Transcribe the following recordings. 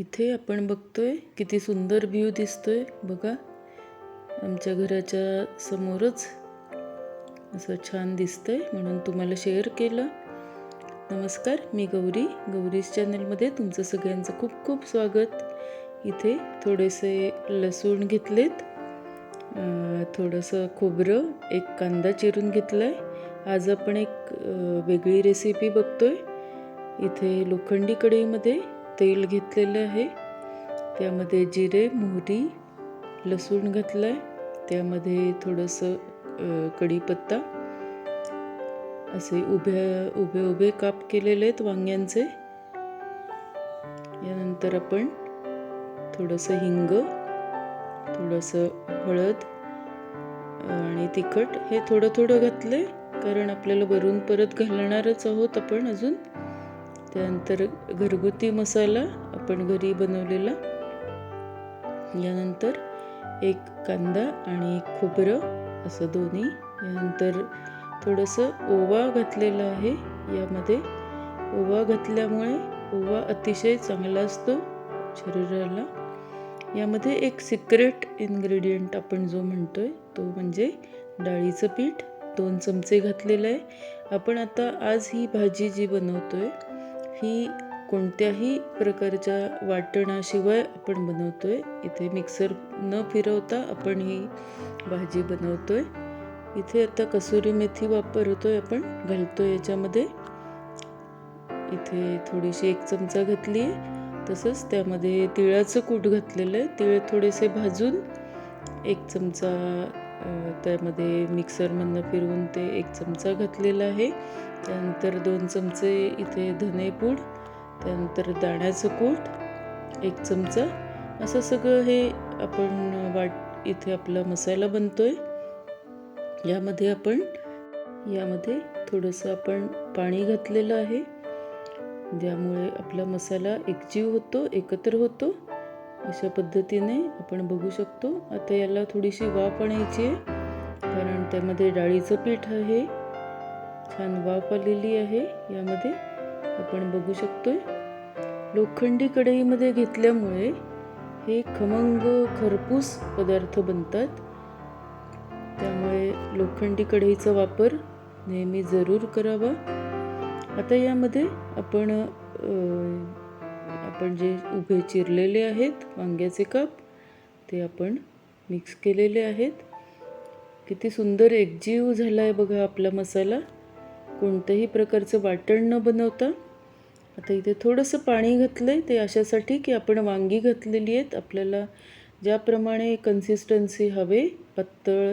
इथे आपण बघतोय किती सुंदर व्ह्यू दिसतोय. बघा आमच्या घराच्या समोरच असं छान दिसतंय. म्हणून तुम्हाला शेअर केलं. नमस्कार मी गौरी. गौरीज चॅनलमध्ये तुमचं सगळ्यांचं खूप खूप स्वागत. इथे थोडेसे लसूण घेतलेत. थोडंसं खोबरं एक कांदा चिरून घेतला आहे आज आपण एक वेगळी रेसिपी बघतोय. इथे लोखंडी कढईमध्ये तेल घेतलेलं आहे. त्यामध्ये जिरे मोहरी लसूण घातलं आहे त्यामध्ये थोडंसं कढीपत्ता. असे उभ्या उभे उभे काप केलेले आहेत वांग्यांचे. यानंतर आपण थोडंसं हिंग थोडंसं हळद आणि तिखट हे थोडं थोडं घातलं आहे कारण आपल्याला वरून परत घालणारच आहोत आपण अजून. त्यानंतर घरगुती मसाला आपण घरी बनवलेला. यानंतर एक कांदा आणि एक खोबरं असं दोन्ही. यानंतर थोडंसं ओवा घातलेला आहे यामध्ये. ओवा घातल्यामुळे ओवा अतिशय चांगला असतो शरीराला. यामध्ये एक सिक्रेट इन्ग्रेडियंट आपण जो म्हणतो आहे तो म्हणजे डाळीचं पीठ. दोन चमचे घातलेलं आहे. आपण आता आज ही भाजी जी बनवतो आहे ही कोणत्याही प्रकारच्या वाटणाशिवाय आपण बनवतोय. इथे मिक्सर न फिरवता आपण ही भाजी बनवतोय. इथे आता कसुरी मेथी वापरतोय आपण घालतोय याच्यामध्ये. इथे थोडीशी एक चमचा घातली आहे तसंच त्यामध्ये तिळाचं कूट घातलेलं आहे. तिळ थोडेसे भाजून एक चमचा त्यामध्ये मिक्सरमधनं फिरवून ते एक चमचा घातलेला आहे. त्यानंतर दोन चमचे इथे धनेपूड त्यानंतर दाण्याचं कूट एक चमचा. असं सगळं हे आपण वाट इथे आपला मसाला आहे यामध्ये आपण यामध्ये थोडंसं आपण पाणी घातलेलं आहे. ज्यामुळे आपला मसाला एकजीव होतो एकत्र होतो. अशा पद्धतीने आपण बघू शकतो. आता याला थोडीशी वाफ आणायची आहे. कारण त्यामध्ये डाळीचं पीठ आहे. छान वाफ आलेली आहे. यामध्ये आपण बघू शकतोय. लोखंडी कढईमध्ये घेतल्यामुळे हे खमंग खरपूस पदार्थ बनतात. त्यामुळे लोखंडी कढईचा वापर नेहमी जरूर करावा. आता यामध्ये आपण आपण जे उभे चिरलेले आहेत वांग्याचे काप ते आपण मिक्स केलेले आहेत. किती सुंदर एकजीव झाला आहे बघा आपला मसाला. कोणत्याही प्रकारचं वाटण न बनवता. आता इथे थोडंसं पाणी घातलं आहे ते अशासाठी की आपण वांगी घातलेली आहेत. आपल्याला ज्याप्रमाणे कन्सिस्टन्सी हवे पातळ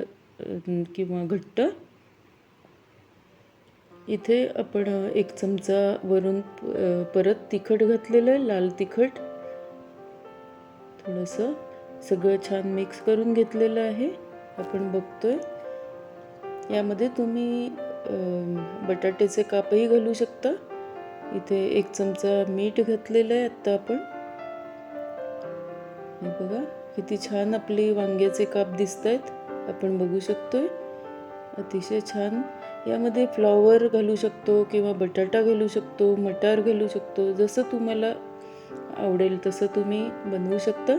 किंवा घट्ट इथे आपण एक चमचा वरून परत तिखट घातलेलं आहे लाल तिखट. थोडंसं सगळं छान मिक्स करून घेतलेलं आहे. आपण बघतोय. यामध्ये तुम्ही बटाट्याचे कापही घालू शकता. इथे एक चमचा मीठ घातलेलं आहे आत्ता आपण. हे बघा किती छान आपली वांग्याचे काप दिसत आहेत आपण बघू शकतोय. अतिशय छान यामध्ये फ्लॉवर घालू शकतो किंवा बटाटा घालू शकतो मटार घालू शकतो. जसं तुम्हाला आवडेल तसं तुम्ही बनवू शकता.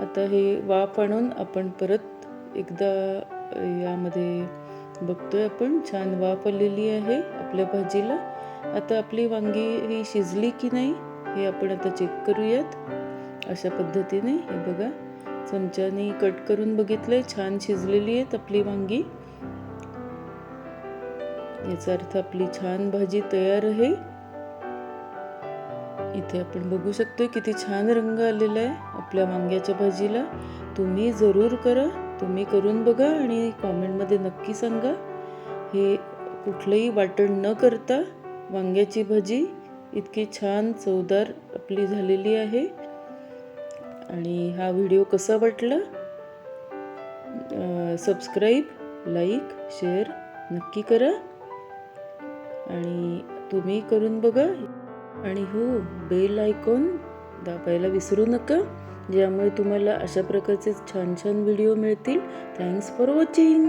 आता हे वाफ आणून आपण परत एकदा यामध्ये बघतोय आपण. छान वाफ आलेली आहे आपल्या भाजीला. आता आपली वांगी ही शिजली की नाही हे आपण आता चेक करूयात. अशा पद्धतीने हे बघा. चमच्याने कट करून बघितलंय. छान शिजलेली आहेत आपली वांगी. याचा अर्थ आपली छान भाजी तयार आहे. इथे आपण बघू शकतो किती छान रंग आलेला आहे आपल्या वांग्याच्या भाजीला. तुम्ही जरूर करा तुम्ही करून बघा आणि कॉमेंटमध्ये नक्की सांगा. हे कुठलंही वाटण न करता वांग्याची भाजी इतकी छान चवदार आपली झालेली आहे. आणि हा व्हिडिओ कसा वाटला? सबस्क्राईब लाईक शेअर नक्की करा. आणि तुम्ही करून बघा. आणि हो बेल आयकॉन दाबायला विसरू नका. ज्यामुळे तुम्हाला अशा प्रकारचे छान छान व्हिडिओ मिळतील. Thanks for watching